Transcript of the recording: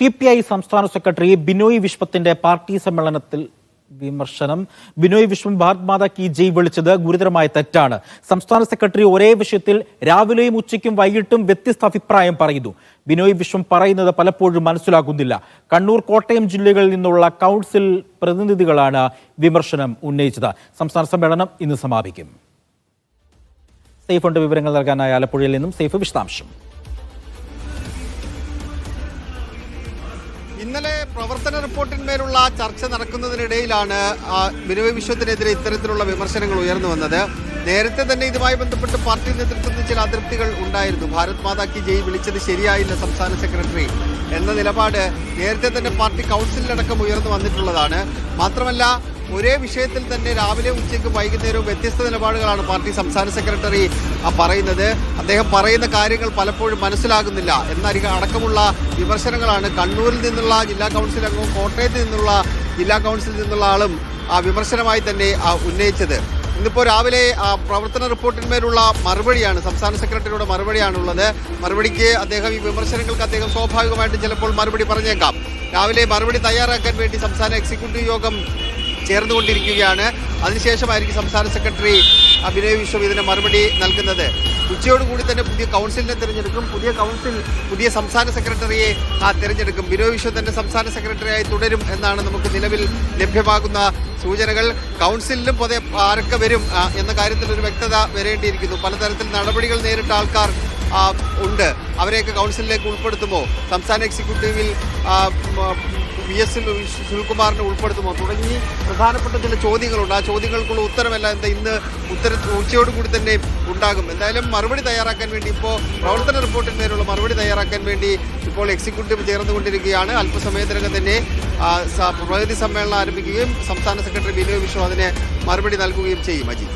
C P I സംസ്ഥാന secretary Binoy വിശ്വത്തിന്റെ party സമ്മേളനത്തിൽ വിമർശനം. ബിനോയ് വിശ്വം ഭാരത് മാതാ കി ജയ് വിളിച്ചത് ഗുരുതരമായ തെറ്റാണ്. സംസ്ഥാന സെക്രട്ടറി ഒരേ വിഷയത്തിൽ രാവിലെയും ഉച്ചയ്ക്കും വൈകിട്ടും വ്യത്യസ്ത അഭിപ്രായം പറയുന്നു. ബിനോയ് വിശ്വം പറയുന്നത് പലപ്പോഴും മനസ്സിലാകുന്നില്ല. കണ്ണൂർ കോട്ടയം ജില്ലകളിൽ നിന്നുള്ള കൗൺസിൽ പ്രതിനിധികളാണ് വിമർശനം ഉന്നയിച്ചത്. സംസ്ഥാന സമ്മേളനം ഇന്ന് സമാപിക്കും. സേഫ് ഉണ്ട് വിവരങ്ങൾ നൽകാനായി ആലപ്പുഴയിൽ നിന്നും സേഫ് വിശദാംശം. ഇന്നലെ പ്രവർത്തന റിപ്പോർട്ടിന്മേലുള്ള ചർച്ച നടക്കുന്നതിനിടയിലാണ് ബിനോയ് വിശ്വത്തിനെതിരെ ഇത്തരത്തിലുള്ള വിമർശനങ്ങൾ ഉയർന്നു വന്നത്. നേരത്തെ തന്നെ ഇതുമായി ബന്ധപ്പെട്ട് പാർട്ടി നേതൃത്വത്തിൽ ചില അതൃപ്തികൾ ഉണ്ടായിരുന്നു. ഭാരത് മാതാ കി ജയ് വിളിച്ചത് ശരിയായില്ല സംസ്ഥാന സെക്രട്ടറി എന്ന നിലപാട് നേരത്തെ തന്നെ പാർട്ടി കൗൺസിലിലടക്കം ഉയർന്നു വന്നിട്ടുള്ളതാണ്. മാത്രമല്ല ഒരേ വിഷയത്തിൽ തന്നെ രാവിലെ ഉച്ചയ്ക്ക് വൈകുന്നേരവും വ്യത്യസ്ത നിലപാടുകളാണ് പാർട്ടി സംസ്ഥാന സെക്രട്ടറി പറയുന്നത്. അദ്ദേഹം പറയുന്ന കാര്യങ്ങൾ പലപ്പോഴും മനസ്സിലാകുന്നില്ല. എന്നരിക അടക്കമുള്ള വിമർശനങ്ങളാണ് കണ്ണൂരിൽ നിന്നുള്ള ജില്ലാ കൗൺസിൽ അംഗവും കോട്ടയത്ത് നിന്നുള്ള ജില്ലാ കൗൺസിലിൽ നിന്നുള്ള ആളും ആ, വിമർശനമായി തന്നെ ഉന്നയിച്ചത്. ഇന്നിപ്പോൾ രാവിലെ ആ, പ്രവർത്തന റിപ്പോർട്ടിന്മേലുള്ള മറുപടിയാണ് സംസ്ഥാന സെക്രട്ടറിയുടെ മറുപടിയാണുള്ളത്. മറുപടിക്ക് അദ്ദേഹം ഈ വിമർശനങ്ങൾക്ക് അദ്ദേഹം സ്വാഭാവികമായിട്ട് ചിലപ്പോൾ മറുപടി പറഞ്ഞേക്കാം. രാവിലെ മറുപടി തയ്യാറാക്കാൻ വേണ്ടി സംസ്ഥാന എക്സിക്യൂട്ടീവ് യോഗം ചേർന്നുകൊണ്ടിരിക്കുകയാണ്. അതിനുശേഷമായിരിക്കും സംസ്ഥാന സെക്രട്ടറി അഭിനയ് വിശ്വം ഇതിന് മറുപടി നൽകുന്നത്. ഉച്ചയോടുകൂടി തന്നെ പുതിയ കൗൺസിലിനെ തിരഞ്ഞെടുക്കും. പുതിയ കൗൺസിൽ പുതിയ സംസ്ഥാന സെക്രട്ടറിയെ ആ തിരഞ്ഞെടുക്കും. ബിനോയ് വിശ്വം തന്നെ സംസ്ഥാന സെക്രട്ടറിയായി തുടരും എന്നാണ് നമുക്ക് നിലവിൽ ലഭ്യമാകുന്ന സൂചനകൾ. കൗൺസിലിലും പൊതുവെ ആരൊക്കെ വരും എന്ന കാര്യത്തിൽ ഒരു വ്യക്തത വരേണ്ടിയിരിക്കുന്നു. പലതരത്തിൽ നടപടികൾ നേരിട്ട ആൾക്കാർ ഉണ്ട്. അവരെയൊക്കെ കൗൺസിലിലേക്ക് ഉൾപ്പെടുത്തുമോ? സംസ്ഥാന എക്സിക്യൂട്ടീവിൽ വി എസ് സുനിൽകുമാറിനെ ഉൾപ്പെടുത്തുമോ? തുടങ്ങി പ്രധാനപ്പെട്ട ചില ചോദ്യങ്ങളുണ്ട്. ആ ചോദ്യങ്ങൾക്കുള്ള ഉത്തരമെല്ലാം എന്താ ഇന്ന് ഉത്തര ഉച്ചയോടുകൂടി തന്നെ ഉണ്ടാകും. എന്തായാലും മറുപടി തയ്യാറാക്കാൻ വേണ്ടി ഇപ്പോൾ പ്രവർത്തന റിപ്പോർട്ടിന്മേലുള്ള മറുപടി തയ്യാറാക്കാൻ വേണ്ടി ഇപ്പോൾ എക്സിക്യൂട്ടീവ് ചേർന്നുകൊണ്ടിരിക്കുകയാണ്. അല്പസമയത്തിനകം തന്നെ പ്രഗതി സമ്മേളനം ആരംഭിക്കുകയും സംസ്ഥാന സെക്രട്ടറി ബിനോയ് വിശ്വ അതിന് മറുപടി നൽകുകയും ചെയ്യും അജി.